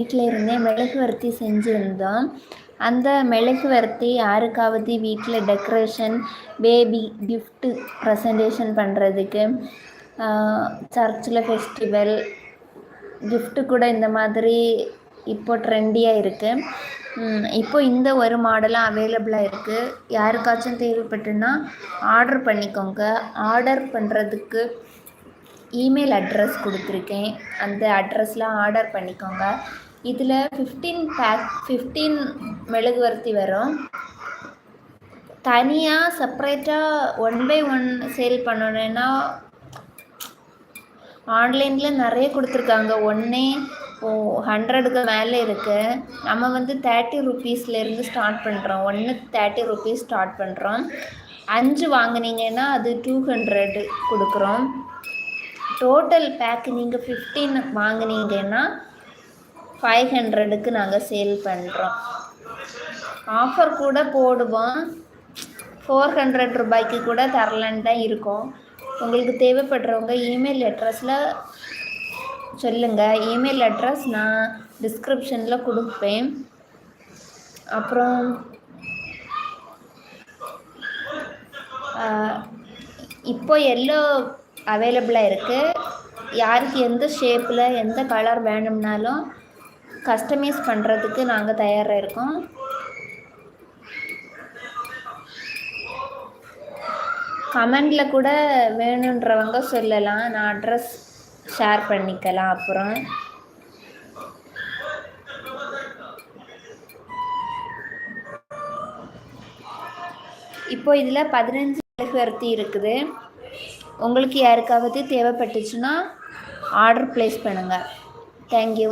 வீட்டில் இருந்தே மெழுகுவர்த்தி செஞ்சுருந்தோம். அந்த மெழுகுவர்த்தி யாருக்காவது வீட்டில் டெக்கரேஷன் பேபி கிஃப்ட்டு ப்ரெசன்டேஷன் பண்ணுறதுக்கு சர்ச்சில் ஃபெஸ்டிவல் கிஃப்ட்டு கூட இந்த மாதிரி இப்போ ட்ரெண்டியாக இருக்குது இப்போ இந்த ஒரு மாடலும் அவைலபிளாக இருக்குது யாருக்காச்சும் தேவைப்பட்டுன்னா ஆர்டர் பண்ணிக்கோங்க. ஆர்டர் பண்ணுறதுக்கு இமெயில் அட்ரஸ் கொடுத்துருக்கேன். அந்த அட்ரஸ்லாம் ஆர்டர் பண்ணிக்கோங்க. இதில் ஃபிஃப்டீன் பேக் ஃபிஃப்டீன் மெழுகுவர்த்தி வரும். தனியாக செப்ரேட்டாக ஒன் பை ஒன் சேல் பண்ணணுன்னா ஆன்லைனில் நிறைய கொடுத்துருக்காங்க. ஒன்றே ஓ ஹண்ட்ரடுக்கு மேலே இருக்குது நம்ம வந்து தேர்ட்டி ருப்பீஸ்லேருந்து ஸ்டார்ட் பண்ணுறோம் ஒன்று தேர்ட்டி ருப்பீஸ் ஸ்டார்ட் பண்ணுறோம் அஞ்சு வாங்கினீங்கன்னா அது டூ ஹண்ட்ரடு கொடுக்குறோம். டோட்டல் பேக் நீங்கள் ஃபிஃப்டீன் வாங்குனீங்கன்னா ஃபைவ் ஹண்ட்ரடுக்கு நாங்கள் சேல் பண்ணுறோம் ஆஃபர் கூட போடுவோம். ஃபோர் ஹண்ட்ரட் ரூபாய்க்கு கூட தரலான்னு தான் இருக்கோம். உங்களுக்கு தேவைப்படுறவங்க இமெயில் அட்ரஸில் சொல்லுங்கள் இமெயில் அட்ரஸ் நான் டிஸ்கிரிப்ஷனில் கொடுப்பேன். அப்புறம் இப்போ எல்லோ அவைலபிளாக இருக்குது யாருக்கு எந்த ஷேப்பில் எந்த கலர் வேணும்னாலும் கஸ்டமைஸ் பண்ணுறதுக்கு நாங்கள் தயாராக இருக்கோம். கமெண்டில் கூட வேணுன்றவங்க சொல்லலாம். நான் அட்ரஸ் ஷேர் பண்ணிக்கலாம் அப்புறம். இப்போ இதில் பதினஞ்சு மெழுகுவர்த்தி இருக்குது. உங்களுக்கு யாருக்காவது தேவைப்பட்டுச்சுன்னா ஆர்டர் ப்ளேஸ் பண்ணுங்கள் தேங்க்யூ